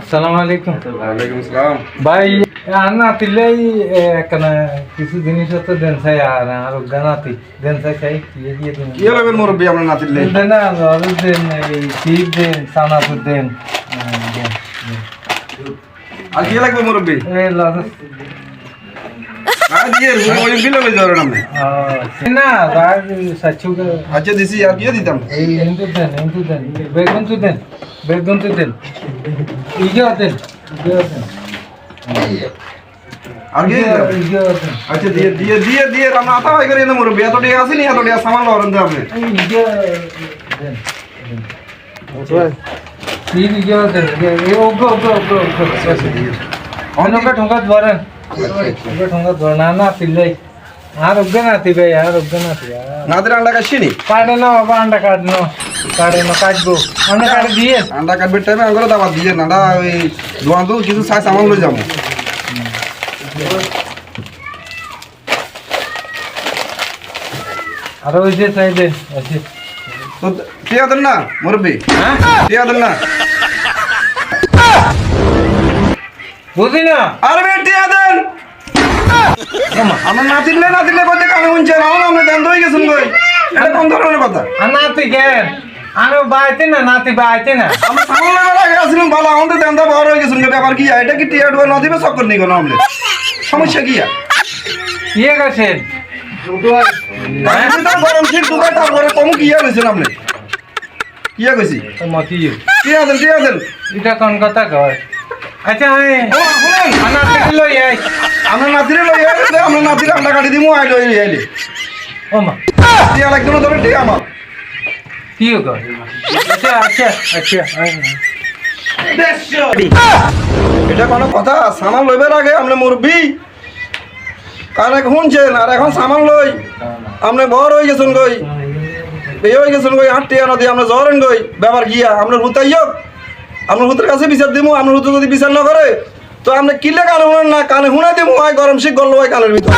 আসসালামু আলাইকুম। ওয়ালাইকুম আসসালাম। ভাই আর নাতিলেই একখানা কিছু জিনিসপত্র দেন চাই আর আর গানাতি। দেন চাই চাই দিয়ে দিয়ে দেন। কি লাগবে মুরব্বী আপনার নাতির লে দেন না আর দেন এই চিপ দেন সানা তো দেন। আর কি লাগবে মুরব্বি? এই লাদা আর দিয়ে ওই বিলে লই যাবেন আপনি আহ, না রাগ সাচু আচ্ছা দিছি আর কি দিতাম এই ইন্দু দেন ইন্দু দেন বেগুন তো দেন বেগুন তো দেন ইগিও দেন ইগিও দেন আর কি দিতাম ইগিও দেন আচ্ছা দিয়ে দিয়ে দিয়ে দিয়ে আমরা আতা ভাই করে না মুরব্বী এত টাকা আছে নি এত টাকা সামান লরেন তো আপনি এই ইগিও দেন তিন ইগিও দেন এই ওগো ওগো ওগো ওগো অনকা ঠোঙ্গা ধরেন ওগো ঠোঙ্গা ধরেন না না পিল্লাই আর ওগো না তিবে আর ওগো না তিবে নাতির আন্ডা কাটছি নি কাটে না বাবা আন্ডা কাটনো কাটে না কাটবো আন্ডা কাটে দিয়ে আন্ডা কাটবে টাইমে আঙ্গুলো দাবার দিয়ে নাডা ওই দোকান তো কিছু সাই সামান লই যাব। আর ওই যে চাই দে আছে তো টিয়া দেন না মুরব্বী। হ্যাঁ টিয়া দেন না। বুঝি আরে টিয়া দেন আমার নাতির লে নাতির লে বলতে কানে শুনছেন আমার আপনি দেন তো হয়ে গেছেন কই? এটা কোন ধরনের কথা? নাতি কেন? আমি বাইতে না নাতি বাইতে না? আমরা সামনে বেলা আসলাম ভালো আমাদের দেন দা বড় হয়ে গেছেন। ব্যাপার কি এটা কি টিয়া ডুয়া নদীবে চক্কর নেই কোনো আমলে? সমস্যা কি ইয়ে গেছেন আমি গরম শীত দুবার তারপরে কম কি হয়েছেন আপনি? কি আর কইছি? মতি টিয়া দেন টিয়া দেন। এটা কোন কথা কয়? আচ্ছা আমি নাতিরে লই আইলে আমরা নাতিরে আন্ডা কাটি দিমু আই লই আইলে ও মা। টিয়া লাগবে না ধরে টিয়া আমার। কি আচ্ছা আচ্ছা আচ্ছা এটা কোনো কথা সামান লইবার আগে আপনি মুরব্বী কানে শুনছেন আর এখন সামান লই। আপনি বড় হয়ে গেছেন গই এই হয়ে গেছেন গই আট টিয়া নদী আপনি জ্বরেন গই ব্যাপার গিয়া আপনার হুতাই হোক। আপনার হুতের কাছে বিচার দিমু আপনার হুতে যদি বিচার না করে তো আপনি কিলে কানে না কানে শুনাই দিব গরম শিখ গল্ল কানের ভিতরে।